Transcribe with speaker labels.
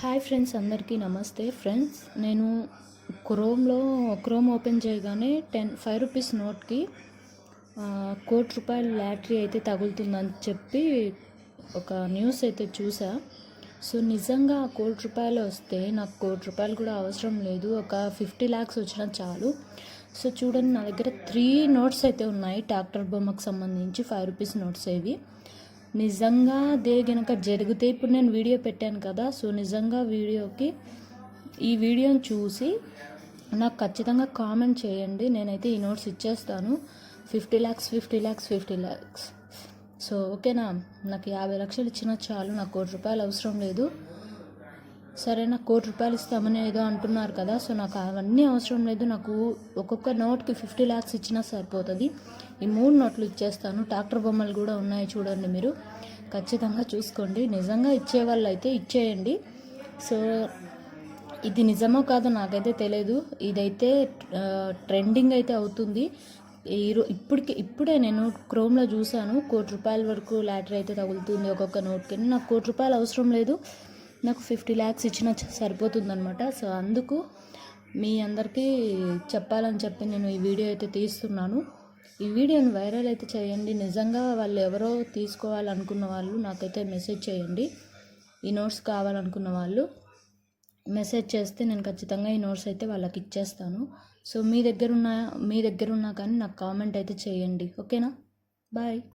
Speaker 1: Hi friends అందరికీ నమస్తే. Friends నేను క్రోమ్లో క్రోమ్ ఓపెన్ చేయగానే టెన్ ఫైవ్ రూపీస్ నోట్కి కోటి రూపాయల లాటరీ అయితే తగులుతుందని చెప్పి ఒక న్యూస్ అయితే చూసా. సో నిజంగా ఆ కోటి రూపాయలు వస్తే నాకు కోటి రూపాయలు కూడా అవసరం లేదు. ఒక ఫిఫ్టీ ల్యాక్స్ వచ్చినా చాలు. సో చూడండి నా దగ్గర త్రీ నోట్స్ అయితే ఉన్నాయి. ట్రాక్టర్ బొమ్మకు సంబంధించి ఫైవ్ రూపీస్ నోట్స్ ఇవి నిజంగా అదే గనక జరిగితే ఇప్పుడు నేను వీడియో పెట్టాను కదా సో నిజంగా వీడియోకి ఈ వీడియోని చూసి నాకు ఖచ్చితంగా కామెంట్ చేయండి. నేనైతే ఈ నోట్స్ ఇచ్చేస్తాను. Fifty lakhs fifty lakhs fifty lakhs so ఓకేనా? నాకు యాభై లక్షలు ఇచ్చినా చాలు. నాకు కోటి రూపాయలు అవసరం లేదు. సరే నాకు కోటి రూపాయలు ఇస్తామని ఏదో అంటున్నారు కదా సో నాకు అవన్నీ అవసరం లేదు. నాకు ఒక్కొక్క నోట్కి ఫిఫ్టీ ల్యాక్స్ ఇచ్చినా సరిపోతుంది. ఈ మూడు నోట్లు ఇచ్చేస్తాను. ట్రాక్టర్ బొమ్మలు కూడా ఉన్నాయి చూడండి మీరు. ఖచ్చితంగా చూసుకోండి. నిజంగా ఇచ్చేవాళ్ళు అయితే ఇచ్చేయండి. సో ఇది నిజమో కాదో నాకైతే తెలియదు ఇదైతే ట్రెండింగ్ అయితే అవుతుంది. ఈరో ఇప్పటికి ఇప్పుడే నేను క్రోమ్లో చూశాను. కోటి రూపాయల వరకు లాటరీ అయితే తగులుతుంది ఒక్కొక్క నోట్కి. నాకు కోటి రూపాయలు అవసరం లేదు. నాకు ఫిఫ్టీ ల్యాక్స్ ఇచ్చిన సరిపోతుందనమాట సో అందుకు మీ అందరికీ చెప్పాలని చెప్పి నేను ఈ వీడియో అయితే తీస్తున్నాను. ఈ వీడియోని వైరల్ అయితే చేయండి. నిజంగా వాళ్ళు ఎవరో తీసుకోవాలనుకున్న వాళ్ళు నాకైతే మెసేజ్ చేయండి. ఈ నోట్స్ కావాలనుకున్న వాళ్ళు మెసేజ్ చేస్తే నేను ఖచ్చితంగా ఈ నోట్స్ అయితే వాళ్ళకి ఇచ్చేస్తాను. సో మీ దగ్గర ఉన్న మీ దగ్గర ఉన్నా కానీ నాకు కామెంట్ అయితే చేయండి. ఓకేనా? బాయ్.